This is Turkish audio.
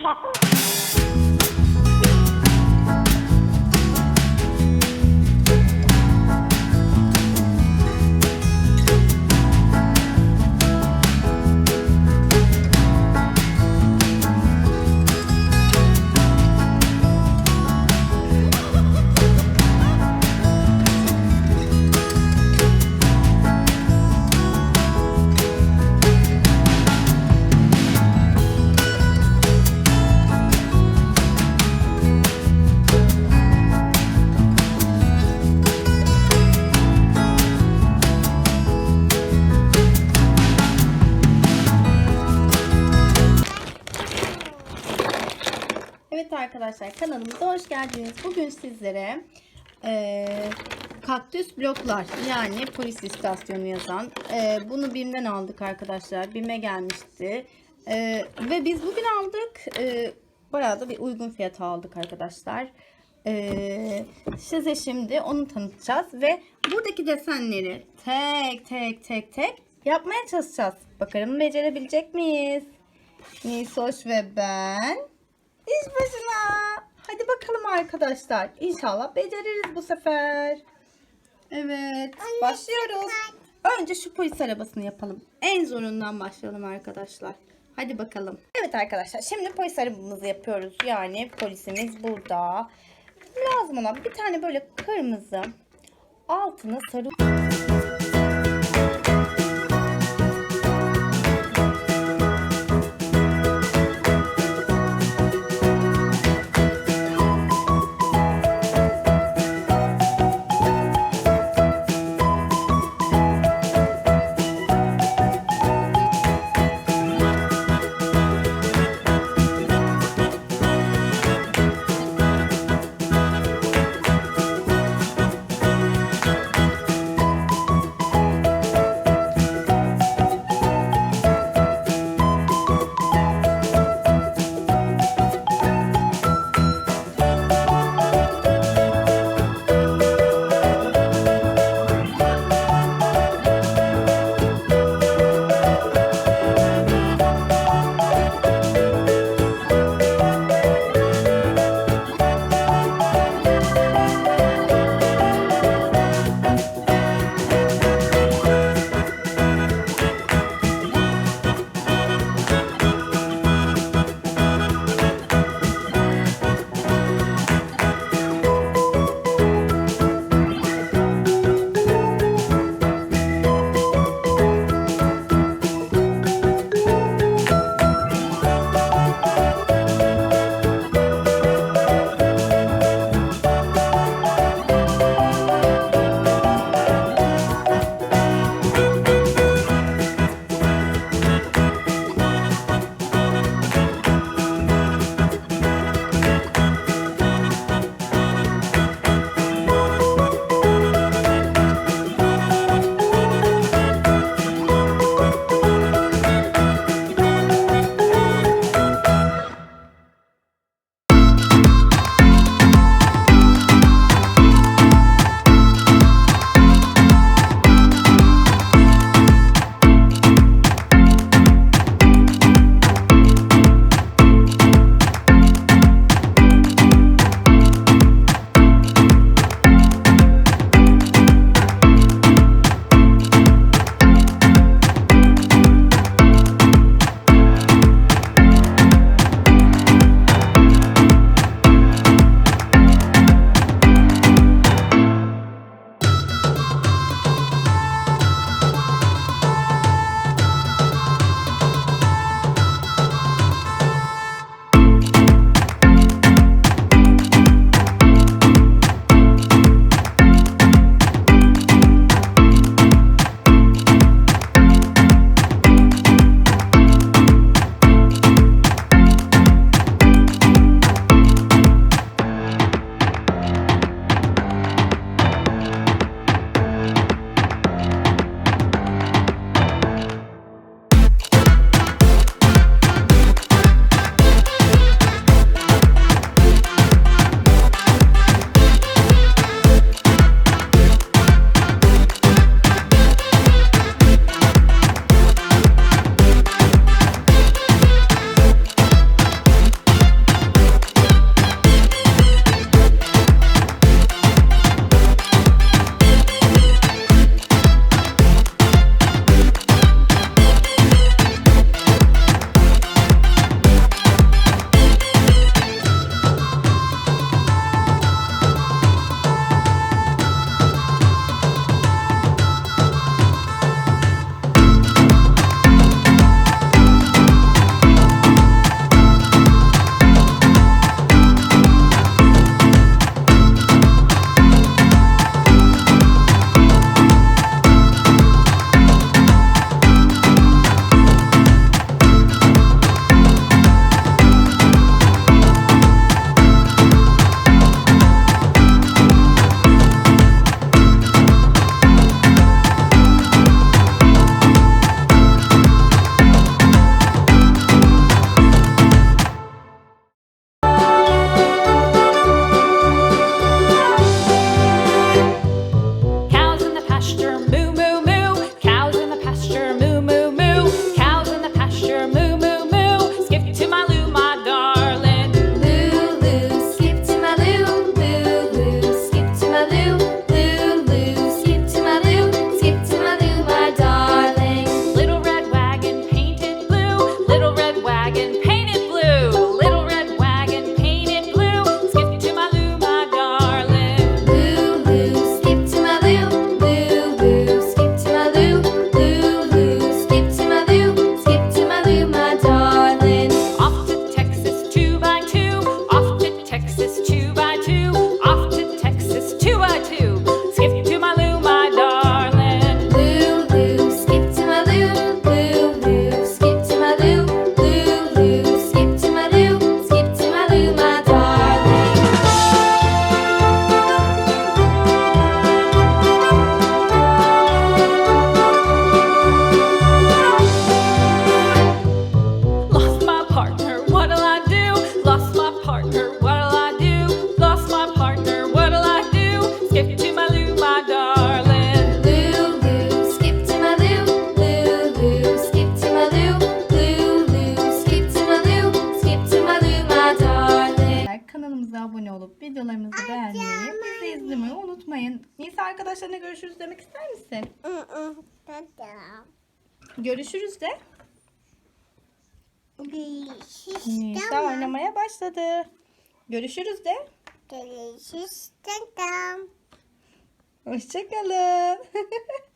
Evet arkadaşlar kanalımıza hoş geldiniz. Bugün sizlere eee, kaktüs bloklar yani polis istasyonu yazan eee, bunu BİM'den aldık arkadaşlar. BİM'e gelmişti. Eee, ve biz bugün aldık. Eee, bayağı da bir uygun fiyata aldık arkadaşlar. Eee, size şimdi onu tanıtacağız ve buradaki desenleri tek tek tek tek yapmaya çalışacağız. Bakalım becerebilecek miyiz? Nisoş ve ben İş başına. Hadi bakalım arkadaşlar. İnşallah beceririz bu sefer. Evet. başlıyoruz. Önce şu polis arabasını yapalım. En zorundan başlayalım arkadaşlar. Hadi bakalım. Evet arkadaşlar. Şimdi polis arabamızı yapıyoruz. Yani polisimiz burada. Lazım olan bir tane böyle kırmızı altını sarı arkadaşlarına görüşürüz demek ister misin? Görüşürüz de. Nisa oynamaya başladı. Görüşürüz de. Görüşürüz. Hoşçakalın.